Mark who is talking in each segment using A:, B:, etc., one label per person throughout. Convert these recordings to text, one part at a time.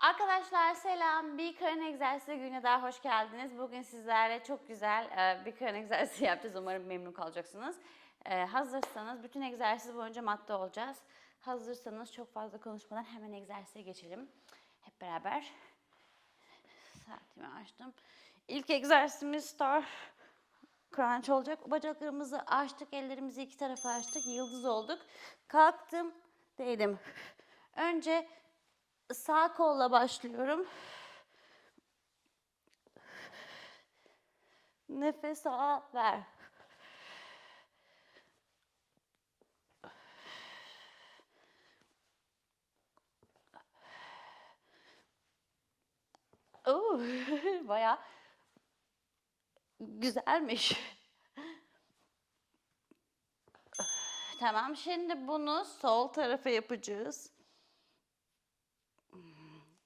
A: Arkadaşlar selam. Bir karın egzersizi gününe daha hoş geldiniz. Bugün sizlerle çok güzel e, bir karın egzersizi yapacağız. Umarım memnun kalacaksınız. E, hazırsanız bütün egzersiz boyunca matta olacağız. Hazırsanız çok fazla konuşmadan hemen egzersize geçelim. Hep beraber. Saatimi açtım. İlk egzersizimiz star crunch olacak. Bacaklarımızı açtık, ellerimizi iki tarafa açtık, yıldız olduk. Kalktım, değdim. Önce sağ kolla başlıyorum. Nefes al, ver. Oo, bayağı güzelmiş. Tamam, şimdi bunu sol tarafa yapacağız.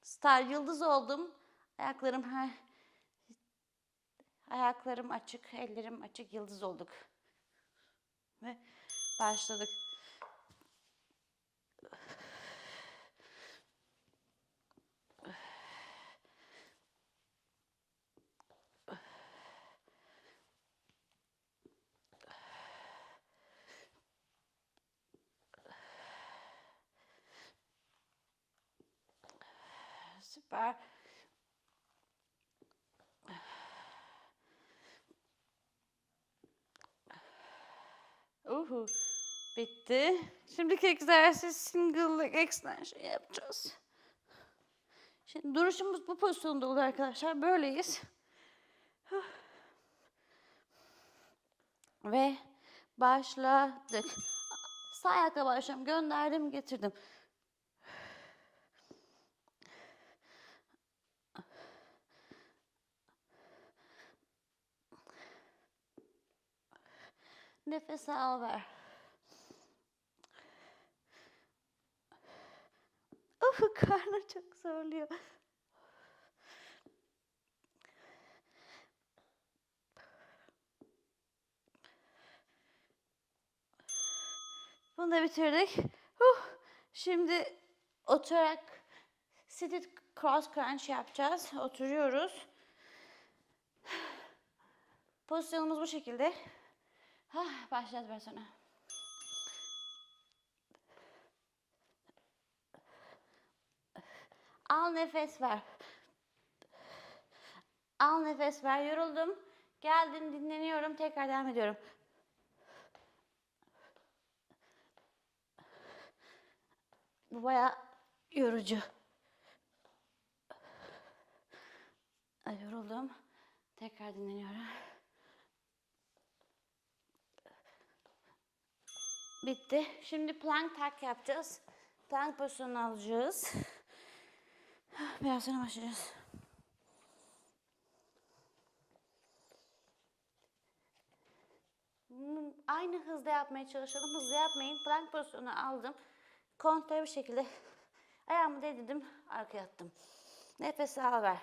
A: Star yıldız oldum. Ayaklarım her ayaklarım açık, ellerim açık, yıldız olduk. Ve başladık. Süper. Uhu. Bitti. Şimdiki egzersiz single leg extension yapacağız. Şimdi duruşumuz bu pozisyonda oluyor arkadaşlar. Böyleyiz. Ve başladık. Sağ ayakla başlıyorum. Gönderdim, getirdim. Nefes al ver. Of karnı çok zorluyor. Bunu da bitirdik. Huh. Şimdi oturarak seated cross crunch yapacağız. Oturuyoruz. Pozisyonumuz bu şekilde. Ah, başlayacağız biraz sonra. Al nefes ver. Al nefes ver. Yoruldum. Geldim dinleniyorum. Tekrar devam ediyorum. Bu bayağı yorucu. Ay, yoruldum. Tekrar dinleniyorum. Bitti. Şimdi plank tak yapacağız. Plank pozisyonunu alacağız. Biraz sonra başlayacağız. Aynı hızda yapmaya çalışalım. Hızlı yapmayın. Plank pozisyonunu aldım. Kontrol bir şekilde ayağımı değdirdim. Arkaya attım. Nefes al ver.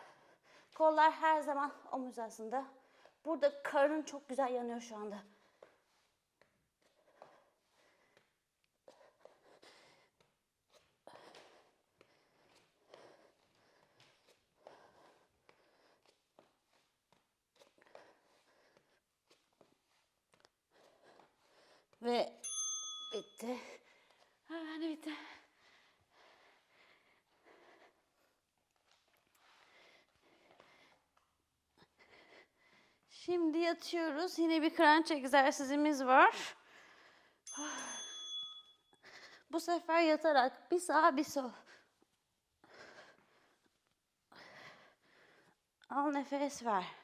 A: Kollar her zaman omuz arasında. Burada karın çok güzel yanıyor şu anda. Ve bitti. Ha, ben de bitti. Şimdi yatıyoruz. Yine bir crunch egzersizimiz var. Bu sefer yatarak bir sağ bir sol. Al nefes ver.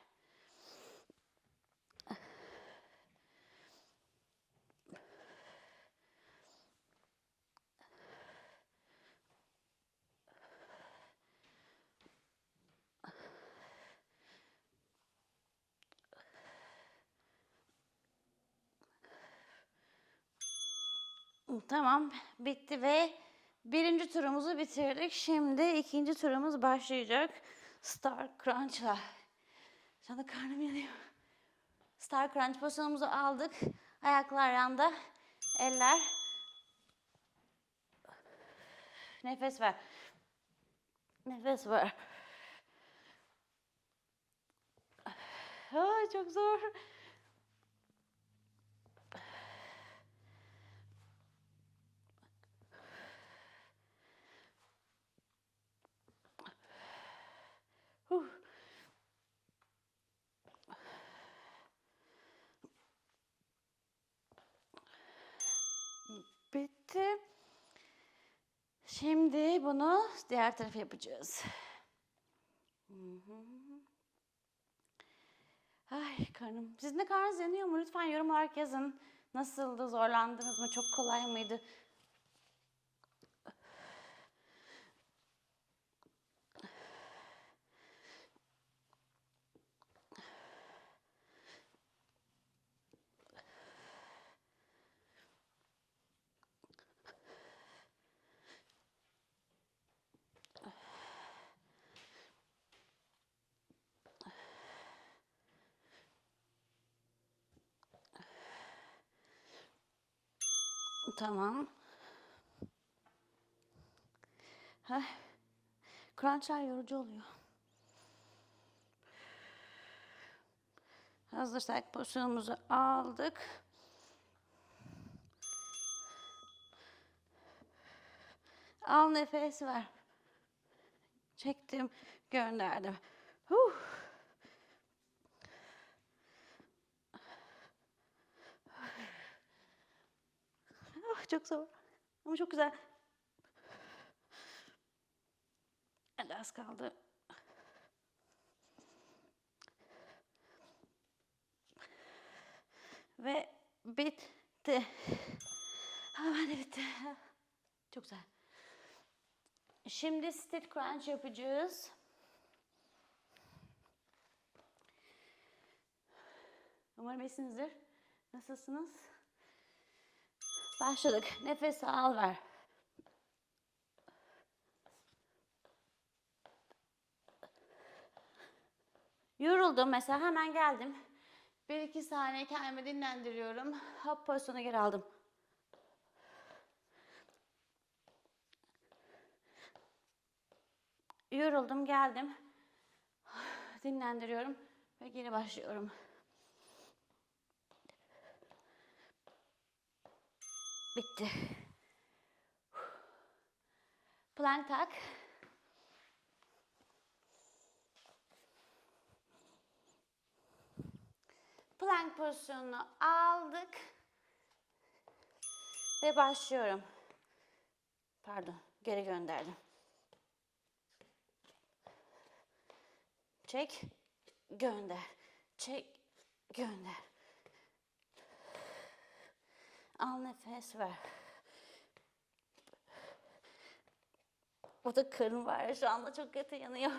A: Tamam, bitti ve birinci turumuzu bitirdik. Şimdi ikinci turumuz başlayacak. Star Crunch'la. Şu anda karnım yanıyor. Star Crunch pozisyonumuzu aldık. Ayaklar yanda, eller. Nefes ver. Nefes ver. Ay çok zor. Huh. Bitti. Şimdi bunu diğer tarafa yapacağız. Ay karnım. Sizin de karnınız yanıyor mu? Lütfen yorum olarak yazın. Nasıldı? Zorlandınız mı? Çok kolay mıydı? Tamam. Heh. Crunchlar yorucu oluyor. Hazırsak pozisyonumuzu aldık. Al nefes ver. Çektim, gönderdim. Huh. Çok. Ama çok güzel. Hadi az kaldı. Ve bitti. Hemen de bitti. Çok güzel. Şimdi stiff crunch yapacağız. Umarım iyisinizdir. Nasılsınız? Başladık. Nefes al ver. Yoruldum mesela hemen geldim. Bir iki saniye kendimi dinlendiriyorum. Hop pozisyona geri aldım. Yoruldum geldim. Dinlendiriyorum ve geri başlıyorum. Bitti. Plank tak. Plank pozisyonunu aldık. Ve başlıyorum. Pardon, geri gönderdim. Çek, gönder. Çek, gönder. Al nefes ver. O da karın var şu anda çok kötü yanıyor.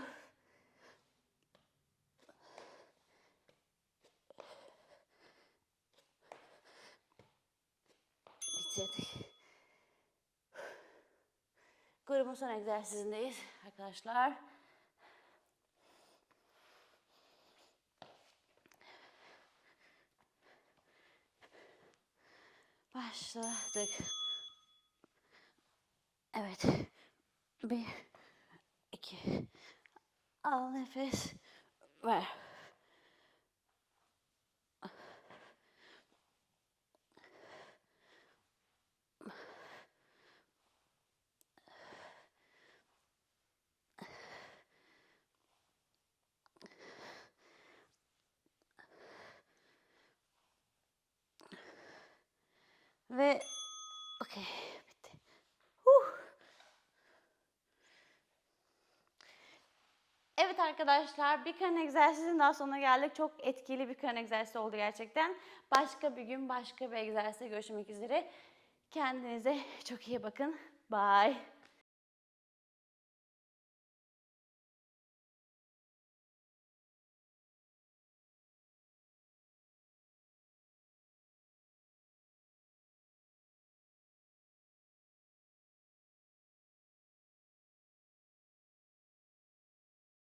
A: Bitirdik. Grubun son egzersizindeyiz arkadaşlar. Başladık. Evet. Bir, iki. Al nefes. Ver. Ve okey bitti. Huh. Evet arkadaşlar bir karın egzersizin daha sonuna geldik. Çok etkili bir karın egzersizi oldu gerçekten. Başka bir gün başka bir egzersizde görüşmek üzere. Kendinize çok iyi bakın. Bye.